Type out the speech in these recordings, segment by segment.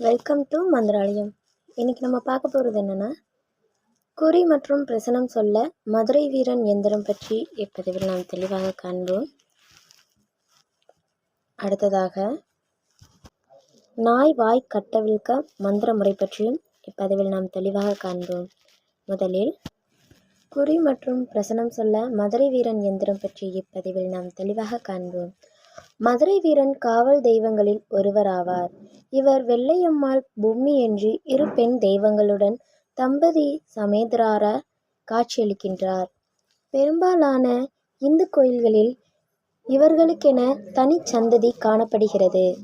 Welcome to Mantralayam. இன்றைக்கி நம்ம பார்க்க போகிறது என்னென்னா குறி மற்றும் பிரசனம் சொல்ல மதுரை வீரன் எந்திரம் பற்றி இப்பதிவில் நாம் தெளிவாக காண்போம். அடுத்ததாக நாய் வாய் கட்டவிழ்க்க மந்திர முறை பற்றியும் இப்பதிவில் நாம் தெளிவாக காண்போம். முதலில் குறி மற்றும் பிரசனம் சொல்ல மதுரை வீரன் எந்திரம் பற்றி இப்பதிவில் நாம் தெளிவாக காண்போம். மதுரை வீரன் காவல் தெய்வங்களில் ஒருவராவார். இவர் வெள்ளையம்மாள் பூமி என்று இரு பெண் தெய்வங்களுடன் தம்பதி சமேதரார காட்சியளிக்கின்றார். பெரும்பாலான இந்து கோயில்களில் இவர்களுக்கென தனிச்சந்ததி காணப்படுகிறது.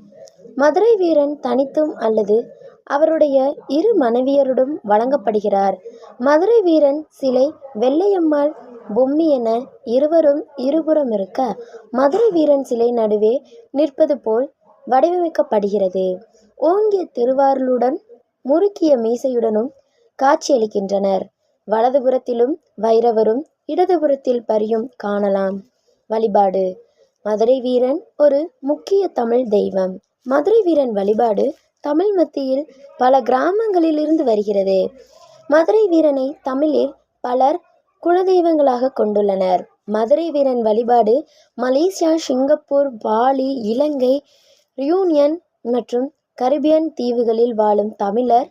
மதுரை வீரன் தனித்தும் அல்லது அவருடைய இரு மனைவியருடன் வழங்கப்படுகிறார். மதுரை வீரன் சிலை வெள்ளையம்மாள் பொம்மி என இருவரும் இருபுறம் இருக்க மதுரை வீரன் சிலை நடுவே நிற்பது போல் வடிவமைக்கப்படுகிறது. ஓங்கிய திருவாரலுடன் முறுக்கிய மீசையுடனும் காட்சியளிக்கின்றனர் வலதுபுறத்திலும் வைரவரும் இடதுபுறத்தில் பரியும் காணலாம். வழிபாடு. மதுரை வீரன் ஒரு முக்கிய தமிழ் தெய்வம். மதுரை வீரன் வழிபாடு தமிழ் மத்தியில் பல கிராமங்களிலிருந்து வருகிறது. மதுரை வீரனை தமிழில் பலர் குலதெய்வங்களாக கொண்டுள்ளனர். மதுரை வீரன் வழிபாடு Malaysia Singapore Bali Ilangai Reunion மற்றும் கரிபியன் தீவுகளில் வாழும் தமிழர்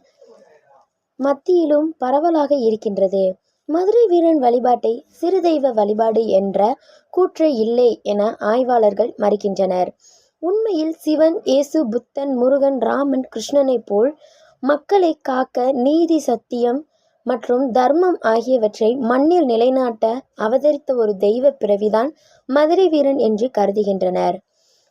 மத்தியிலும் பரவலாக இருக்கின்றது. மதுரை வீரன் வழிபாட்டை சிறு தெய்வ வழிபாடு என்ற கூற்று இல்லை என ஆய்வாளர்கள் மறுக்கின்றனர். உண்மையில் சிவன் இயேசு புத்தன் முருகன் ராமன் கிருஷ்ணனைப் போல் மக்களை காக்க நீதி சத்தியம் மற்றும் தர்மம் ஆகியவற்றை மண்ணில் நிலைநாட்ட அவதரித்த ஒரு தெய்வ பிறவிதான் மதுரை வீரன் என்று கருதுகின்றனர்.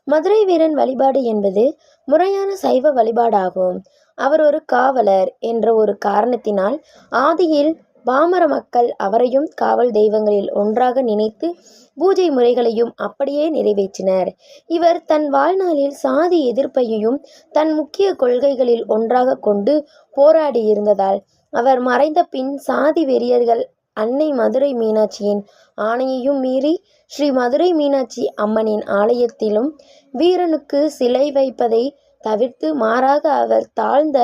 மதுரை வீரன் வழிபாடு என்பது முறையான சைவ வழிபாடாகும். அவர் ஒரு காவலர் என்ற ஒரு காரணத்தினால் ஆதியில் பாமர மக்கள் அவரையும் காவல் தெய்வங்களில் ஒன்றாக நினைத்து பூஜை முறைகளையும் அப்படியே நிறைவேற்றினர். இவர் தன் வாழ்நாளில் சாதி எதிர்ப்பையும் தன் முக்கிய கொள்கைகளில் ஒன்றாக கொண்டு போராடி இருந்ததால் அவர் மறைந்த பின் சாதி வெறியர்கள் அன்னை மதுரை மீனாட்சியின் ஆணையையும் மீறி ஸ்ரீ மதுரை மீனாட்சி அம்மனின் ஆலயத்திலும் வீரனுக்கு சிலை வைப்பதை தவிர்த்து மாறாக அவர் தாழ்ந்த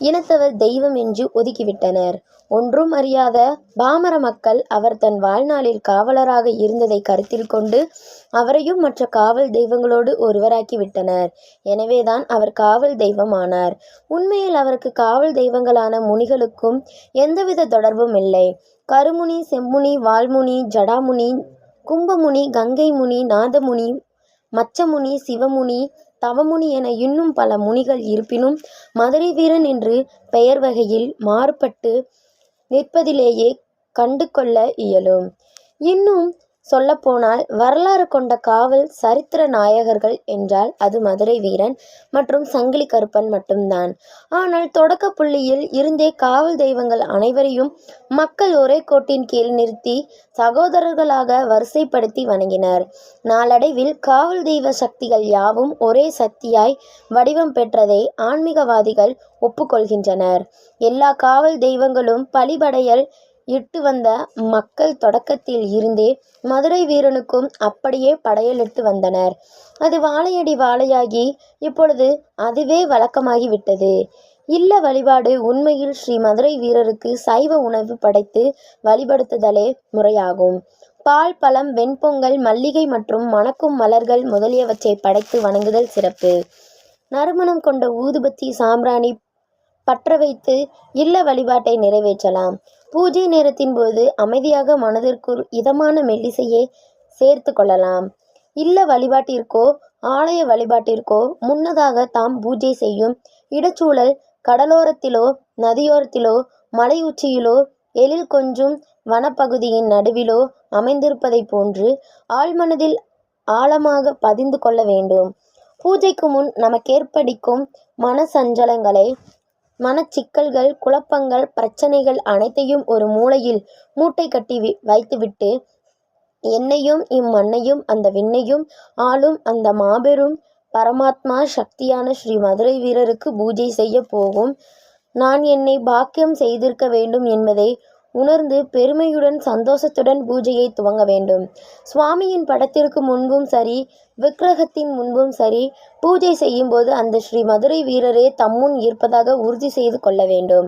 இனத்தவர் தெய்வம் என்று ஒதுக்கிவிட்டனர். ஒன்றும் அறியாத பாமர மக்கள் அவர் தன் வாழ்நாளில் காவலராக இருந்ததை கருத்தில் கொண்டு அவரையும் மற்ற காவல் தெய்வங்களோடு ஒருவராக்கி விட்டனர். எனவேதான் அவர் காவல் தெய்வம் ஆனார் உண்மையில் அவருக்கு காவல் தெய்வங்களான முனிகளுக்கும் எந்தவித தொடர்பும் இல்லை. கருமுனி செம்முனி வால்முனி ஜடாமுனி கும்பமுனி கங்கை முனி நாதமுனி மச்சமுனி சிவமுனி தவமுனி என இன்னும் பல முனிகள் இருப்பினும் மதுரை வீரன் என்று பெயர் வகையில் மாறுபட்டு நிற்பதிலேயே கண்டு கொள்ள இயலும். இன்னும் சொல்லப்போனால் வரலாறு கொண்ட காவல் சரித்திர நாயகர்கள் என்றால் அது மதுரை வீரன் மற்றும் சங்கிலி கருப்பன் மட்டும்தான். ஆனால் தொடக்க புள்ளியில் இருந்தே காவல் தெய்வங்கள் அனைவரையும் மக்கள் ஒரே கோட்டின் கீழ் நிறுத்தி சகோதரர்களாக வரிசைப்படுத்தி வணங்கினர். நாளடைவில் காவல் தெய்வ சக்திகள் யாவும் ஒரே சக்தியாய் வடிவம் பெற்றதை ஆன்மீகவாதிகள் ஒப்புக்கொள்கின்றனர். எல்லா காவல் தெய்வங்களும் பலிபடையல் இட்டு வந்த மக்கள் தொடக்கத்தில் இருந்தே மதுரை வீரனுக்கும் அப்படியே படையலிட்டு வந்தனர். அது வாழையடி வாழையாகி இப்பொழுது அதுவே வழக்கமாகிவிட்டது. இல்ல வழிபாடு உண்மையில் ஸ்ரீ மதுரை வீரருக்கு சைவ உணவு படைத்து வழிபடுத்துதலே முறையாகும். பால் பழம் வெண்பொங்கல் மல்லிகை மற்றும் மணக்கும் மலர்கள் முதலியவற்றை படைத்து வணங்குதல் சிறப்பு. நறுமணம் கொண்ட ஊதுபத்தி சாம்பிராணி பற்ற வைத்து இல்ல வழிபாட்டை நிறைவேற்றலாம். பூஜை நேரத்தின் போது அமைதியாக மனதிற்குள் இதமான மெல்லிசையை சேர்த்து கொள்ளலாம். இல்ல வழிபாட்டிற்கோ ஆலய வழிபாட்டிற்கோ முன்னதாக தாம் பூஜை செய்யும் இடச்சூழல் கடலோரத்திலோ நதியோரத்திலோ மலை உச்சியிலோ எழில் கொஞ்சும் வனப்பகுதியின் நடுவிலோ அமைந்திருப்பதைப் போன்று ஆழ்மனதில் ஆழமாக பதிந்து கொள்ள வேண்டும். பூஜைக்கு முன் நமக்கேற்படிக்கும் மன சஞ்சலங்களை மனச்சிக்கல்கள் குழப்பங்கள் பிரச்சனைகள் அனைத்தையும் ஒரு மூலையில் மூட்டை கட்டி வைத்துவிட்டு என்னையும் இம்மண்ணையும் அந்த விண்ணையும் ஆளும் அந்த மாபெரும் பரமாத்மா சக்தியான ஸ்ரீ மதுரை வீரருக்கு பூஜை செய்ய போகும். நான் என்னை பாக்கியம் செய்திருக்க வேண்டும் என்பதை உணர்ந்து பெருமையுடன் சந்தோஷத்துடன் பூஜையை துவங்க வேண்டும். சுவாமியின் படத்திற்கு முன்பும் சரி விக்கிரகத்தின் முன்பும் சரி பூஜை செய்யும்போது அந்த ஸ்ரீ மதுரை வீரரே தம்முன் இருப்பதாக உறுதி செய்து கொள்ள வேண்டும்.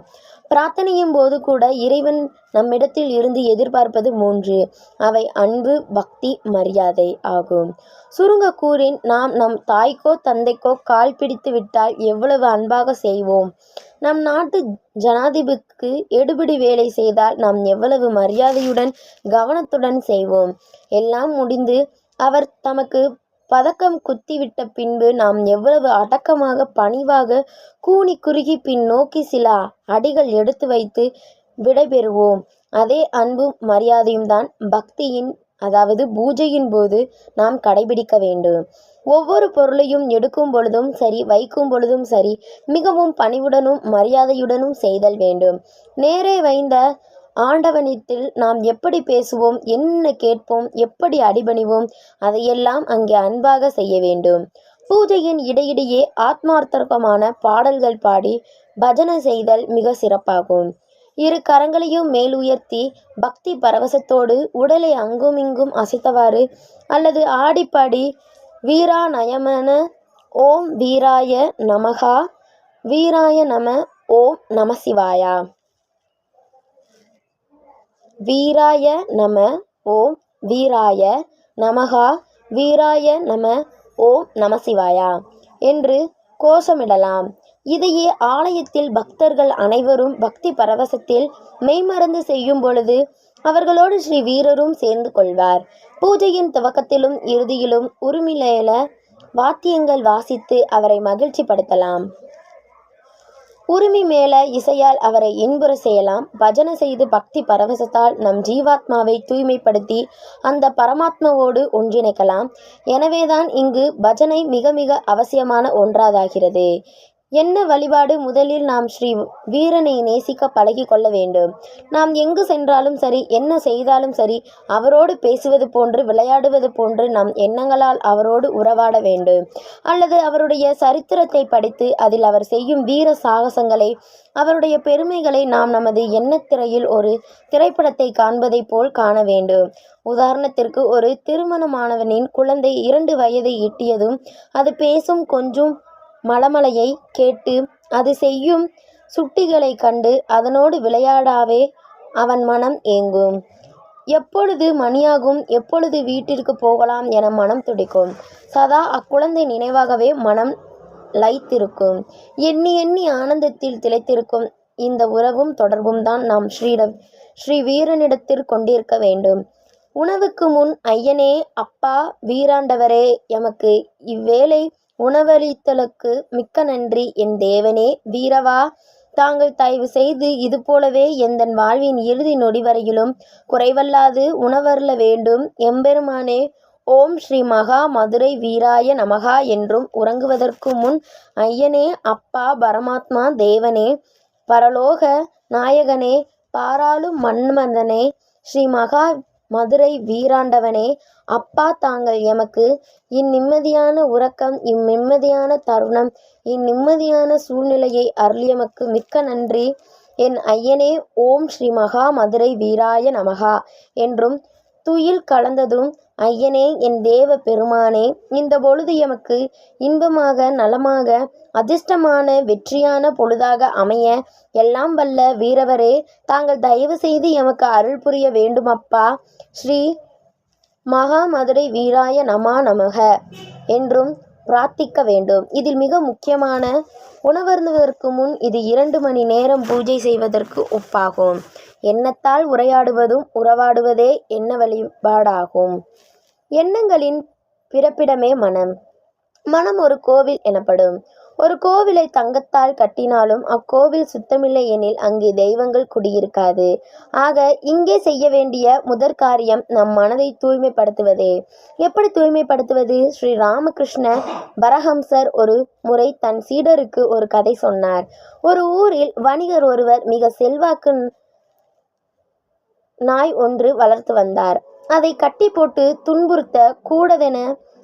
பிரார்த்தனையும் போது கூட இறைவன் நம்மிடத்தில் இருந்து எதிர்பார்ப்பது மூன்று. அவை அன்பு பக்தி மரியாதை ஆகும். சுருங்க கூறின் நாம் நம் தாய்க்கோ தந்தைக்கோ கால் பிடித்து விட்டால் எவ்வளவு அன்பாக செய்வோம். நம் நாட்டு ஜனாதிபதிக்கு எடுபிடி வேலை செய்தால் நாம் எவ்வளவு மரியாதையுடன் கவனத்துடன் செய்வோம். எல்லாம் முடிந்து அவர் தமக்கு பதக்கம் குத்திவிட்ட பின்பு நாம் எவ்வளவு அடக்கமாக பணிவாக கூனி குறுகி பின் நோக்கி சில அடிகள் எடுத்து வைத்து விடைபெறுவோம். அதே அன்பும் மரியாதையும் தான் பக்தியின் அதாவது பூஜையின் போது நாம் கடைபிடிக்க வேண்டும். ஒவ்வொரு பொருளையும் எடுக்கும் பொழுதும் சரி வைக்கும் பொழுதும் சரி மிகவும் பணிவுடனும் மரியாதையுடனும் செய்தல் வேண்டும். நேரே வைந்த ஆண்டவனிடத்தில் நாம் எப்படி பேசுவோம் என்ன கேட்போம் எப்படி அடிபணிவோம் அதையெல்லாம் அங்கே அன்பாக செய்ய வேண்டும். பூஜையின் இடையிடையே ஆத்மார்த்தமான பாடல்கள் பாடி பஜனை செய்தல் மிக சிறப்பாகும். இரு கரங்களையும் மேலுயர்த்தி பக்தி பரவசத்தோடு உடலை அங்குமிங்கும் அசைத்தவாறு அல்லது ஆடிப்பாடி வீரா நயமன ஓம் வீராய நமகா வீராய நம ஓம் நம சிவாயா? வீராய நம ஓம் வீராய நமகா வீராய நம ஓம் நமசிவாயா. என்று கோஷமிடலாம். இதையே ஆலயத்தில் பக்தர்கள் அனைவரும் பக்தி பரவசத்தில் மெய்மறந்து செய்யும் பொழுது அவர்களோடு ஸ்ரீ வீரரும் சேர்ந்து கொள்வார். பூஜையின் துவக்கத்திலும் இறுதியிலும் உருமிலேல வாத்தியங்கள் வாசித்து அவரை மகிழ்ச்சிப்படுத்தலாம். உரிமை மேல இசையால் அவரை இன்புற செய்யலாம். பஜனை செய்து பக்தி பரவசத்தால் நம் ஜீவாத்மாவை தூய்மைப்படுத்தி அந்த பரமாத்மாவோடு ஒன்றிணைக்கலாம். எனவேதான் இங்கு பஜனை மிக மிக அவசியமான ஒன்றாதாகிறது. என்ன வழிபாடு முதலில் நாம் ஸ்ரீ வீரனை நேசிக்க பழகி கொள்ள வேண்டும்? நாம் எங்கு சென்றாலும் சரி என்ன செய்தாலும் சரி அவரோடு பேசுவது போன்று விளையாடுவது போன்று நம் எண்ணங்களால் அவரோடு உறவாட வேண்டும். அல்லது அவருடைய சரித்திரத்தை படித்து அதில் அவர் செய்யும் வீர சாகசங்களை அவருடைய பெருமைகளை நாம் நமது எண்ணத்திரையில் ஒரு திரைப்படத்தை காண்பதைப் போல் காண வேண்டும். உதாரணத்திற்கு ஒரு திருமணமானவனின் குழந்தை இரண்டு வயதை எட்டியதும் அது பேசும் கொஞ்சம் மலமலையை கேட்டு அது செய்யும் சுட்டிகளைக் கண்டு அதனோடு விளையாடாவே அவன் மனம் ஏங்கும். எப்பொழுது மணியாகும் எப்பொழுது வீட்டிற்கு போகலாம் என மனம் துடிக்கும். சதா அக்குழந்தை நினைவாகவே மனம் லைத்திருக்கும் எண்ணி எண்ணி ஆனந்தத்தில் திளைத்திருக்கும் இந்த உறவும் தொடர்பும் தான் நாம் ஸ்ரீட ஸ்ரீ வீரனிடத்தில் கொண்டிருக்க வேண்டும். உணவுக்கு முன் ஐயனே அப்பா வீராண்டவரே எமக்கு இவ்வேளை உணவளித்தலுக்கு மிக்க நன்றி. என் தேவனே வீரவா தாங்கள் தயவு செய்து இதுபோலவே எந்தன் வாழ்வின் இறுதி நொடி வரையிலும் குறைவல்லாது உணவருள வேண்டும். எம்பெருமானே ஓம் ஸ்ரீ மகா மதுரை வீராய நமகா என்றும் உறங்குவதற்கு முன் ஐயனே அப்பா பரமாத்மா தேவனே பரலோக நாயகனே பாராளும் மன்மதனே ஸ்ரீ மகா மதுரை வீராண்டவனே அப்பா தாங்கள் எமக்கு இந்நிம்மதியான உறக்கம் இம்மிம்மதியான தருணம் இந்நிம்மதியான சூழ்நிலையை அருளியமக்கு மிக்க நன்றி. என் ஐயனே ஓம் ஸ்ரீ மகா மதுரை வீராய நமகா என்றும் துயில் கலந்ததும் ஐயனே என் தேவ பெருமானே இந்த பொழுது எமக்கு இன்பமாக நலமாக அதிர்ஷ்டமான வெற்றியான பொழுதாக அமைய எல்லாம் வல்ல வீரவரே தாங்கள் தயவு செய்து எமக்கு அருள் புரிய வேண்டுமப்பா. ஸ்ரீ மகா மதுரை வீராய நமா நமக என்றும் பிரார்த்திக்க வேண்டும். இதில் மிக முக்கியமான உணவருந்துவதற்கு முன் இது இரண்டு மணி நேரம் பூஜை செய்வதற்கு ஒப்பாகும். எண்ணத்தால் உரையாடுவதும் உறவாடுவதே எண்ண வழிபாடாகும். எண்ணங்களின் பிறப்பிடமே மனம். மனம் ஒரு கோவில் எனப்படும். ஒரு கோவிலை தங்கத்தால் கட்டினாலும் அக்கோவில் சுத்தமில்லை எனில் அங்கே தெய்வங்கள் குடியிருக்காது. ஆக இங்கே செய்ய வேண்டிய முதற் காரியம் நம் மனதை தூய்மைப்படுத்துவதே. எப்படி தூய்மைப்படுத்துவது? ஸ்ரீ ராமகிருஷ்ண பரஹம்சர் ஒரு முறை தன் சீடருக்கு ஒரு கதை சொன்னார். ஒரு ஊரில் வணிகர் ஒருவர் மிக செல்வாக்கு நாய் ஒன்று வளர்த்து வந்தார். அதை கட்டி போட்டு துன்புறுத்த கூடதென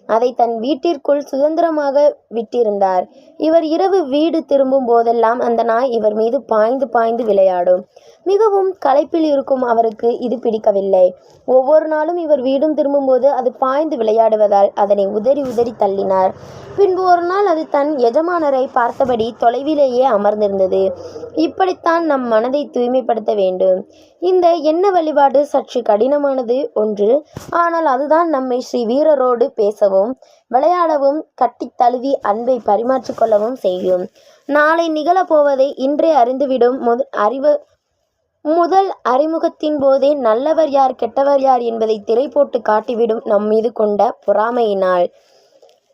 அதை தன் வீட்டிற்குள் சுதந்திரமாக விட்டிருந்தார். இவர் இரவு வீடு திரும்பும் போதெல்லாம் அந்த நாய் இவர் மீது பாய்ந்து பாய்ந்து விளையாடும். மிகவும் களைப்பில் இருக்கும் அவருக்கு இது பிடிக்கவில்லை. ஒவ்வொரு நாளும் இவர் வீடும் திரும்பும்போது அது பாய்ந்து விளையாடுவதால் அதனை உதறி உதறி தள்ளினார். பின்பு ஒருநாள் அது தன் எஜமானரைப் பார்த்தபடி தொலைவிலேயே அமர்ந்திருந்தது. இப்படித்தான் நம் மனதை தூய்மைப்படுத்த வேண்டும். இந்த எண்ண வழிபாடு சற்று கடினமானது ஒன்று. ஆனால் அதுதான் நம்மை ஸ்ரீ வீரரோடு பேசவும் விளையாடவும் கட்டி தழுவி அன்பை பரிமாற்றிக்கொள்ளவும் செய்யும். நாளை நிகழப் போவதை இன்றே அறிந்துவிடும் முதல் அறிமுகத்தின் போதே நல்லவர் யார் கெட்டவர் யார் என்பதை திரை போட்டு காட்டிவிடும் நம் மீது கொண்ட பொறாமையினால்.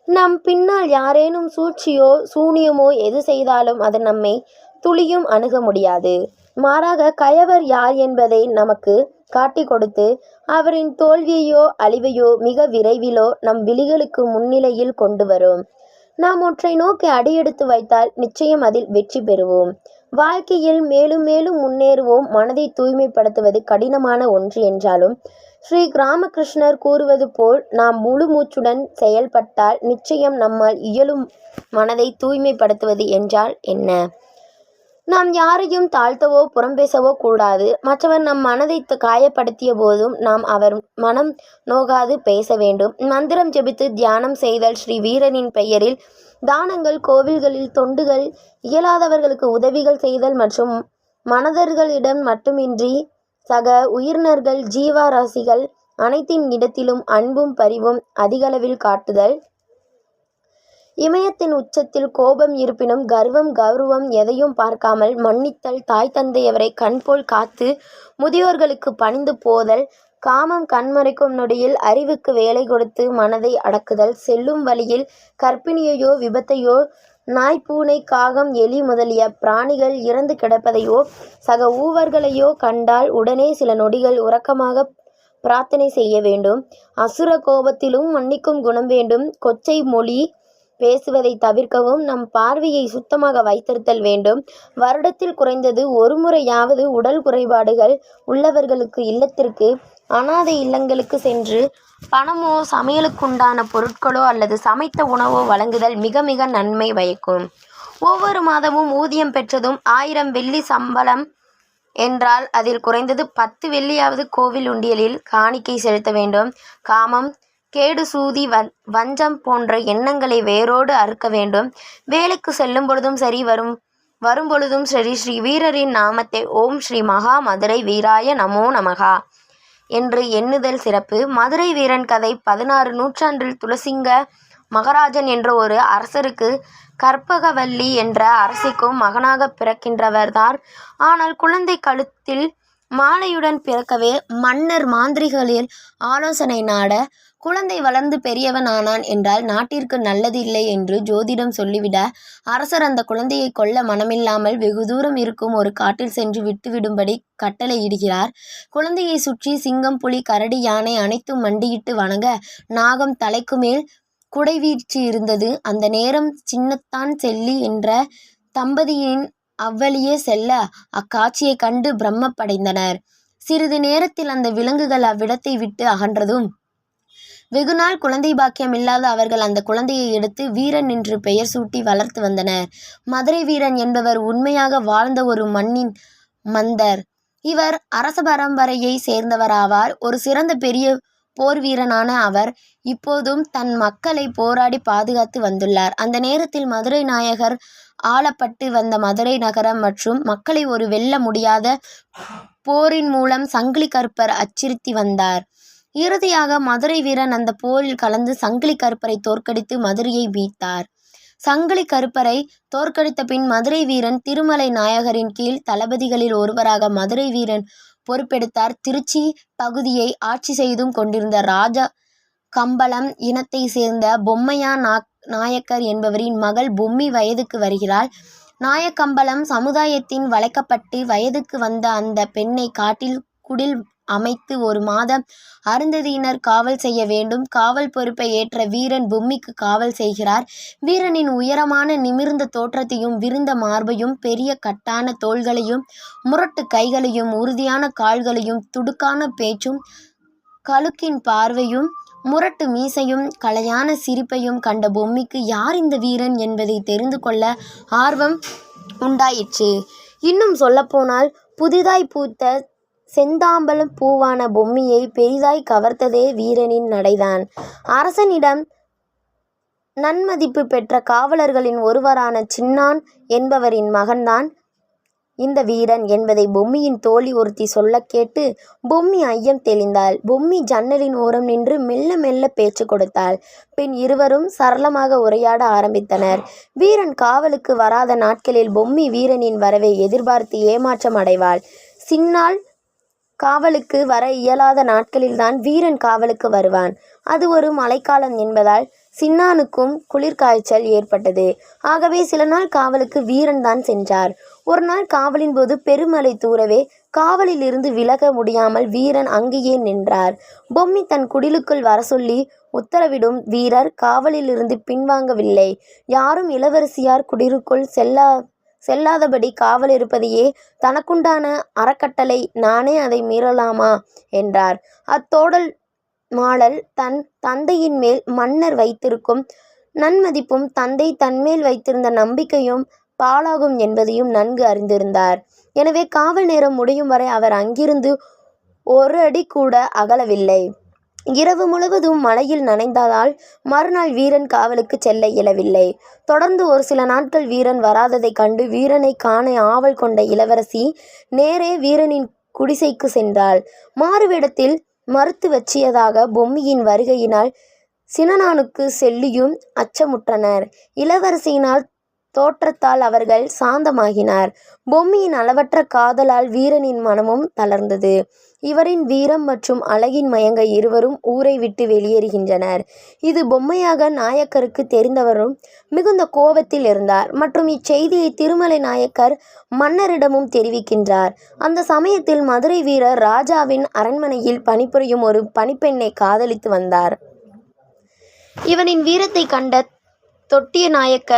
நம் பின்னால் யாரேனும் சூழ்ச்சியோ சூனியமோ எது செய்தாலும் அது நம்மை துளியும் அணுக முடியாது. மாறாக கயவர் யார் என்பதை நமக்கு காட்டிக் கொடுத்து அவரின் தோல்வியையோ அழிவையோ மிக விரைவிலோ நம் விழிகளுக்கு முன்னிலையில் கொண்டு வரும். நாம் ஒன்றை நோக்கி அடியெடுத்து வைத்தால் நிச்சயம் அதில் வெற்றி பெறுவோம். வாழ்க்கையில் மேலும் மேலும் முன்னேறுவோம் மனதை தூய்மைப்படுத்துவது கடினமான ஒன்று என்றாலும் ஸ்ரீ ராமகிருஷ்ணர் கூறுவது போல் நாம் முழு மூச்சுடன் செயல்பட்டால் நிச்சயம் நம்மால் இயலும் மனதை தூய்மைப்படுத்துவது என்றால் என்ன? நாம் யாரையும் தாழ்த்தவோ புறம்பேசவோ கூடாது. மற்றவர் நம் மனதை காயப்படுத்திய போதும் நாம் அவர் மனம் நோகாது பேச வேண்டும். மந்திரம் ஜெபித்து தியானம் செய்தல் ஸ்ரீ வீரனின் பெயரில் தானங்கள் கோவில்களில் தொண்டுகள் இயலாதவர்களுக்கு உதவிகள் செய்தல் மற்றும் மனதர்களிடம் மட்டுமின்றி சக உயிரினங்கள் ஜீவராசிகள் அனைத்தின் இடத்திலும் அன்பும் பரிவும் அதிகளவில் காட்டுதல். இமயத்தின் உச்சத்தில் கோபம் இருப்பினும் கர்வம் கௌரவம் எதையும் பார்க்காமல் மன்னித்தல் தாய் தந்தையரைக் கண்போல் காத்து முதியோர்களுக்கு பணிந்து போதல் காமம் கண்மறைக்கும் நொடியில் அறிவுக்கு வேலை கொடுத்து மனதை அடக்குதல் செல்லும் வழியில் கர்ப்பிணியையோ விபத்தையோ நாய் பூனை காகம் எலி முதலிய பிராணிகள் இறந்து கிடப்பதையோ சக ஊவர்களையோ கண்டால் உடனே சில நொடிகள் உறக்கமாக பிரார்த்தனை செய்ய வேண்டும். அசுர கோபத்திலும் மன்னிக்கும் குணம் வேண்டும். கொச்சை மொழி பேசுவதை தவிர்க்கவும் நம் பார்வையை சுத்தமாக வைத்திருத்தல் வேண்டும். வருடத்தில் குறைந்தது ஒரு முறையாவது உடல் குறைபாடுகள் உள்ளவர்களுக்கு இல்லத்திற்கு அனாதை இல்லங்களுக்கு சென்று பணமோ சமையலுக்குண்டான பொருட்களோ அல்லது சமைத்த உணவோ வழங்குதல் மிக மிக நன்மை பயக்கும். ஒவ்வொரு மாதமும் ஊதியம் பெற்றதும் ஆயிரம் வெள்ளி சம்பளம் என்றால் அதில் குறைந்தது பத்து வெள்ளியாவது கோவில் உண்டியலில் காணிக்கை செலுத்த வேண்டும். காமம் கேடு சூதி சூது வஞ்சம் போன்ற எண்ணங்களை வேரோடு அறுக்க வேண்டும். வேலைக்கு செல்லும் பொழுதும் சரி வரும் வரும்பொழுதும் சரி ஸ்ரீ வீரரின் நாமத்தை ஓம் ஸ்ரீ மகா மதுரை வீராய நமோ நமகா என்று எண்ணுதல் சிறப்பு. மதுரை வீரன் கதை பதினாறு நூற்றாண்டில் துளசிங்க மகராஜன் என்ற ஒரு அரசருக்கு கற்பகவல்லி என்ற அரசிக்கும் மகனாகப் பிறக்கின்றவர்தான் ஆனால் குழந்தை கழுத்தில் மாலையுடன் பிறக்கவே மன்னர் மாந்திரிகளில் ஆலோசனை நாட குழந்தை வளர்ந்து பெரியவன் ஆனான் என்றால் நாட்டிற்கு நல்லது இல்லை என்று ஜோதிடம் சொல்லிவிட அரசர் அந்த குழந்தையை கொல்ல மனமில்லாமல் வெகு தூரம் இருக்கும் ஒரு காட்டில் சென்று விட்டுவிடும்படி கட்டளையிடுகிறார். குழந்தையை சுற்றி சிங்கம் புலி கரடி யானை அனைத்தும் மண்டியிட்டு வணங்க நாகம் தலைக்கு மேல் குடைவீச்சு இருந்தது அந்த நேரம் சின்னத்தான் செல்லி என்ற தம்பதியின் அவ்வழியே செல்ல அக்காட்சியைக் கண்டு பிரம்மப்படைந்தனர் சிறிது நேரத்தில் அந்த விலங்குகள் அவ்விடத்தை விட்டு அகன்றதும் வெகுநாள் குழந்தை பாக்கியம் இல்லாத அவர்கள் அந்த குழந்தையை எடுத்து வீரன் என்று பெயர் சூட்டி வளர்த்து வந்தனர். மதுரை வீரன் என்பவர் உண்மையாக வாழ்ந்த ஒரு மண்ணின் மந்தர். இவர் அரச பரம்பரையை சேர்ந்தவராவார். ஒரு சிறந்த பெரிய போர் வீரனான அவர் இப்போதும் தன் மக்களை போராடி பாதுகாத்து வந்துள்ளார். அந்த நேரத்தில் மதுரை நாயகர் ஆளப்பட்டு வந்த மதுரை நகரம் மற்றும் மக்களை ஒரு வெல்ல முடியாத போரின் மூலம் சங்கிலி கற்பர் அச்சுறுத்தி வந்தார். இறுதியாக மதுரை வீரன் அந்த போரில் கலந்து சங்கிலி கருப்பரை தோற்கடித்து மதுரையை மீட்டார். சங்கிலி கருப்பரை தோற்கடித்த பின் மதுரை வீரன் திருமலை நாயகரின் கீழ் தளபதிகளில் ஒருவராக மதுரை வீரன் பொறுப்பெடுத்தார். திருச்சி பகுதியை ஆட்சி செய்தும் கொண்டிருந்த ராஜா கம்பளம் இனத்தைச் சேர்ந்த பொம்மையா நாயக்கர் என்பவரின் மகள் பொம்மி வயதுக்கு வருகிறாள். நாயக்கம்பளம் சமுதாயத்தின் வளைக்கப்பட்டு வயதுக்கு வந்த அந்த பெண்ணை காட்டில் குடில் அமைத்து ஒரு மாதம் அருந்ததியினர் காவல் செய்ய வேண்டும். காவல் பொறுப்பை ஏற்ற வீரன் பொம்மிக்கு காவல் செய்கிறார். வீரனின் உயரமான நிமிர்ந்த தோற்றத்தையும் விருந்த மார்பையும் பெரிய கட்டான தோள்களையும் முரட்டு கைகளையும் உறுதியான கால்களையும் துடுக்கான பேச்சும் கழுக்கின் பார்வையும் முரட்டு மீசையும் கலையான சிரிப்பையும் கண்ட பொம்மிக்கு யார் இந்த வீரன் என்பதை தெரிந்து கொள்ள ஆர்வம் உண்டாயிற்று இன்னும் சொல்லப்போனால் புதிதாய் பூத்த செந்தாம்பலம் பூவான பொம்மியை பெரிதாய் கவர்த்ததே வீரனின் நடைதான். அரசனிடம் நன்மதிப்பு பெற்ற காவலர்களின் ஒருவரான சின்னான் என்பவரின் மகன்தான் இந்த வீரன் என்பதை பொம்மியின் தோழி ஒருத்தி சொல்லக் கேட்டு பொம்மி ஐயம் தெளிந்தாள். பொம்மி ஜன்னலின் ஓரம் நின்று மெல்ல மெல்ல பேச்சு கொடுத்தாள். பின் இருவரும் சரளமாக உரையாட ஆரம்பித்தனர். வீரன் காவலுக்கு வராத நாட்களில் பொம்மி வீரனின் வரவை எதிர்பார்த்து ஏமாற்றம் அடைவாள். சின்னாள் காவலுக்கு வர இயலாத நாட்களில்தான் வீரன் காவலுக்கு வருவான். அது ஒரு மழைக்காலம் என்பதால் சின்னானுக்கும் குளிர்காய்ச்சல் ஏற்பட்டது. ஆகவே சில நாள் காவலுக்கு வீரன் தான் சென்றார். ஒரு நாள் காவலின் போது பெருமழை தூரவே காவலில் இருந்து விலக முடியாமல் வீரன் அங்கேயே நின்றார். பொம்மி தன் குடிலுக்குள் வர சொல்லி உத்தரவிடும் வீரர் காவலிலிருந்து பின்வாங்கவில்லை. யாரும் இளவரசியார் குடிலுக்குள் செல்லா செல்லாதபடி காவல் இருப்பதையே தனக்குண்டான அறக்கட்டளை நானே அதை மீறலாமா? என்றார். அத்தோடல் மாளல் தன் தந்தையின் மேல் மன்னர் வைத்திருக்கும் நன்மதிப்பும் தந்தை தன்மேல் வைத்திருந்த நம்பிக்கையும் பாழாகும் என்பதையும் நன்கு அறிந்திருந்தார். எனவே காவல் நேரம் முடியும் வரை அவர் அங்கிருந்து ஒரு அடி கூட அகலவில்லை. இரவு முழுவதும் மழையில் நனைந்ததால் மறுநாள் வீரன் காவலுக்கு செல்ல இயலவில்லை. தொடர்ந்து ஒரு சில நாட்கள் வீரன் வராததைக் கண்டு வீரனை காண ஆவல் கொண்ட இளவரசி நேரே வீரனின் குடிசைக்கு சென்றாள். மாறுவேடத்தில் மறுத்து வச்சியதாக பொம்மியின் வருகையினால் சினனானுக்கு செல்லியும் அச்சமுற்றனர். இளவரசியினால் தோற்றத்தால் அவர்கள் சாந்தமாகினார். பொம்மியின் அளவற்ற காதலால் வீரனின் மனமும் தளர்ந்தது. இவரின் வீரம் மற்றும் அழகின் மயங்க இருவரும் ஊரை விட்டு வெளியேறுகின்றனர். இது பொம்மையாக நாயக்கருக்கு தெரிந்தவரும் மிகுந்த கோபத்தில் இருந்தார். மற்றும் இச்செய்தியை திருமலை நாயக்கர் மன்னரிடமும் தெரிவிக்கின்றார். அந்த சமயத்தில் மதுரை வீரர் ராஜாவின் அரண்மனையில் பணிபுரியும் ஒரு பணிப்பெண்ணை காதலித்து வந்தார். இவனின் வீரத்தை கண்ட தொட்டிய நாயக்க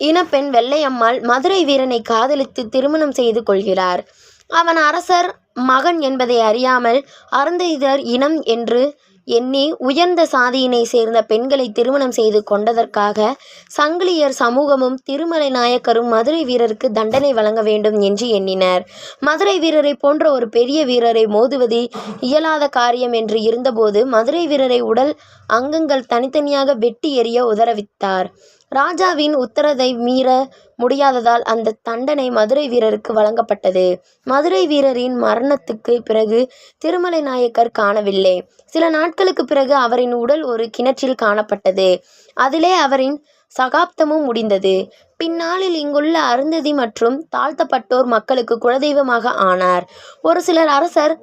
இனப்பெண் வெள்ளையம்மாள் மதுரை வீரனை காதலித்து திருமணம் செய்து கொள்கிறார். அவன் அரசர் மகன் என்பதை அறியாமல் அருந்ததியர் இனம் என்று எண்ணி உயர்ந்த சாதியினை சேர்ந்த பெண்களை திருமணம் செய்து கொண்டதற்காக சங்கிலியர் சமூகமும் திருமலை நாயக்கரும் மதுரை வீரருக்கு தண்டனை வழங்க வேண்டும் என்று எண்ணினர். மதுரை வீரரை போன்ற ஒரு பெரிய வீரரை மோதுவது இயலாத காரியம் என்று இருந்தபோது மதுரை வீரரை உடல் அங்கங்கள் தனித்தனியாக வெட்டி எறிய உதரவித்தார் ராஜாவின் உத்தரவை மீற முடியாததால் அந்த தண்டனை மதுரை வீரருக்கு வழங்கப்பட்டது. மதுரை வீரரின் மரணத்துக்கு பிறகு திருமலை நாயக்கர் காணவில்லை. சில நாட்களுக்கு பிறகு அவரின் உடல் ஒரு கிணற்றில் காணப்பட்டது. அதிலே அவரின் சகாப்தமும் முடிந்தது. பின்னாளில் இங்குள்ள அருந்ததி மற்றும் தாழ்த்தப்பட்டோர் மக்களுக்கு குலதெய்வமாக ஆனார். ஒரு சிலர் அரசர்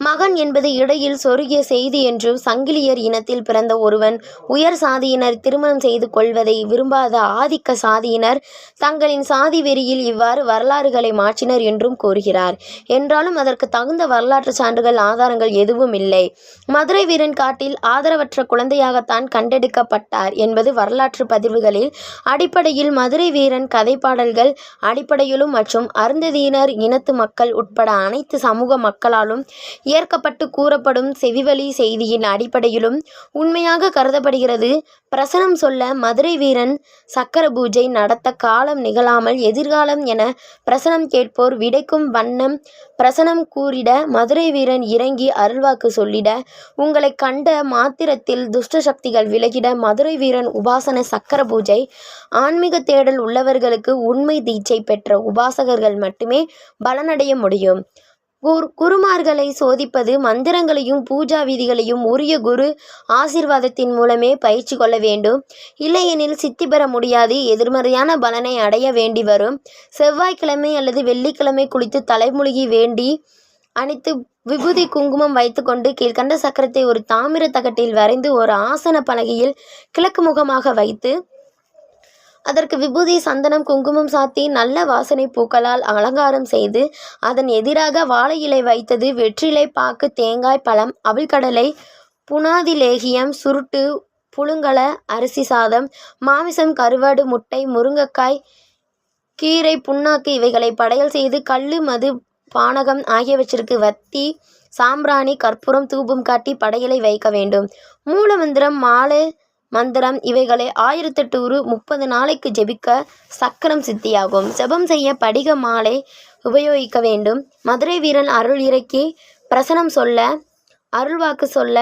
மகன் என்பது இடையில் சொருகிய செய்தி என்றும் சங்கிலியர் இனத்தில் பிறந்த ஒருவன் உயர் சாதியினர் திருமணம் செய்து கொள்வதை விரும்பாத ஆதிக்க சாதியினர் தங்களின் சாதி வெறியில் இவ்வாறு வரலாறுகளை மாற்றினர் என்றும் கூறுகிறார். என்றாலும் அதற்கு தகுந்த வரலாற்று சான்றுகள் ஆதாரங்கள் எதுவும் இல்லை. மதுரை வீரன் காட்டில் ஆதரவற்ற குழந்தையாகத்தான் கண்டெடுக்கப்பட்டார் என்பது வரலாற்று பதிவுகளில் அடிப்படையில் மதுரை வீரன் கதைப்பாடல்கள் அடிப்படையிலும் மற்றும் அருந்ததியினர் இனத்து மக்கள் உட்பட அனைத்து சமூக மக்களாலும் ஏற்கப்பட்டு கூறப்படும் செவிவழி செய்தியின் அடிப்படையிலும் உண்மையாக கருதப்படுகிறது. பிரசனம் சொல்ல மதுரை வீரன் சக்கர பூஜை நடத்த காலம் நிகழாமல் எதிர்காலம் என பிரசனம் கேட்போர் விடைக்கும் வண்ணம் பிரசனம் கூறிட மதுரை வீரன் இறங்கி அருள்வாக்கு சொல்லிட உங்களை கண்ட மாத்திரத்தில் துஷ்ட சக்திகள் விலகிட மதுரை வீரன் உபாசன சக்கர பூஜை. ஆன்மீக தேடல் உள்ளவர்களுக்கு உண்மை தீட்சை பெற்ற உபாசகர்கள் மட்டுமே பலனடைய முடியும். குருமார்களை சோதிப்பது மந்திரங்களையும் பூஜா விதிகளையும் உரிய குரு ஆசிர்வாதத்தின் மூலமே பயிற்சி கொள்ள வேண்டும். இல்லையெனில் சித்தி பெற முடியாது. எதிர்மறையான பலனை அடைய வேண்டி வரும். செவ்வாய்க்கிழமை அல்லது வெள்ளிக்கிழமை குளித்து தலைமுழுகி வேண்டி அனைத்து விபூதி குங்குமம் வைத்துக்கொண்டு கீழ்கண்ட சக்கரத்தை ஒரு தாமிர தகட்டில் வரைந்து ஒரு ஆசன பலகையில் கிழக்கு முகமாக வைத்து அதற்கு விபூதி சந்தனம் குங்குமம் சாத்தி நல்ல வாசனை பூக்களால் அலங்காரம் செய்து அதன் எதிராக வாழை இலை வைத்தது வெற்றிலை பாக்கு தேங்காய் பழம் அவிழ்கடலை புனாதி லேகியம் சுருட்டு புழுங்கல அரிசி சாதம் மாமிசம் கருவாடு முட்டை முருங்கைக்காய் கீரை புண்ணாக்கு இவைகளை படையல் செய்து கல்லு மது பானகம் ஆகியவற்றிற்கு வத்தி சாம்பிராணி கற்பூரம் தூபம் காட்டி படையலை வைக்க வேண்டும். மூலமந்திரம் மாலை மந்திரம் இவைகளை ஆயிரத்தெட்டு முப்பது நாளைக்கு ஜெபிக்க சக்கரம் சித்தியாகும். ஜெபம் செய்ய படிக மாலை உபயோகிக்க வேண்டும். மதுரை வீரன் அருள் இறக்கி பிரசனம் சொல்ல அருள்வாக்கு சொல்ல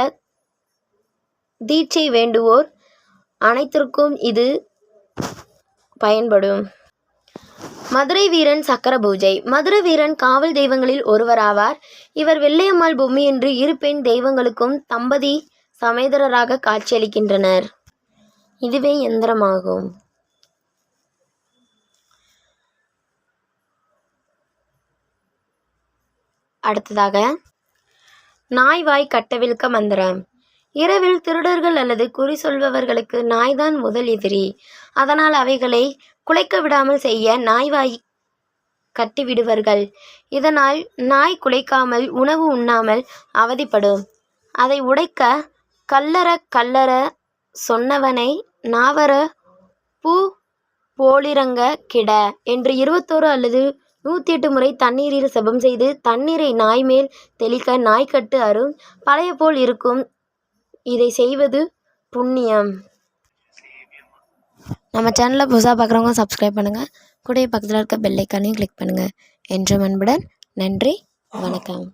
தீட்சை வேண்டுவோர் அனைத்திற்கும் இது பயன்படும். மதுரை வீரன் சக்கர பூஜை. மதுரை வீரன் காவல் தெய்வங்களில் ஒருவராவார். இவர் வெள்ளையம்மாள் பொம்மை என்று இரு பெண் தெய்வங்களுக்கும் தம்பதி சமேதரராக காட்சியளிக்கின்றனர். இதுவே எந்திரமாகும். அடுத்ததாக நாய் வாய் கட்டவிழ்க்க மந்திரம். இரவில் திருடர்கள் அல்லது குறி சொல்பவர்களுக்கு நாய்தான் முதல் எதிரி. அதனால் அவைகளை குலைக்க விடாமல் செய்ய நாய் வாய் கட்டிவிடுவார்கள். இதனால் நாய் குலைக்காமல் உணவு உண்ணாமல் அவதிப்படும். அதை உடைக்க கல்லற கல்லற சொன்னவனை நாவர பூ போலிறங்க கிட என்று இருபத்தோரு அல்லது நூற்றி எட்டு முறை தண்ணீரில் செபம் செய்து தண்ணீரை நாய் மேல் தெளிக்க நாய்க்கட்டு அரும் பழைய போல் இருக்கும் இதை செய்வது புண்ணியம். நம்ம சேனலை புதுசாக பார்க்குறவங்க சப்ஸ்கிரைப் பண்ணுங்கள் கூடவே பக்கத்தில் இருக்க பெல்லைக்கானையும் கிளிக் பண்ணுங்கள் என்று அன்புடன் நன்றி வணக்கம்.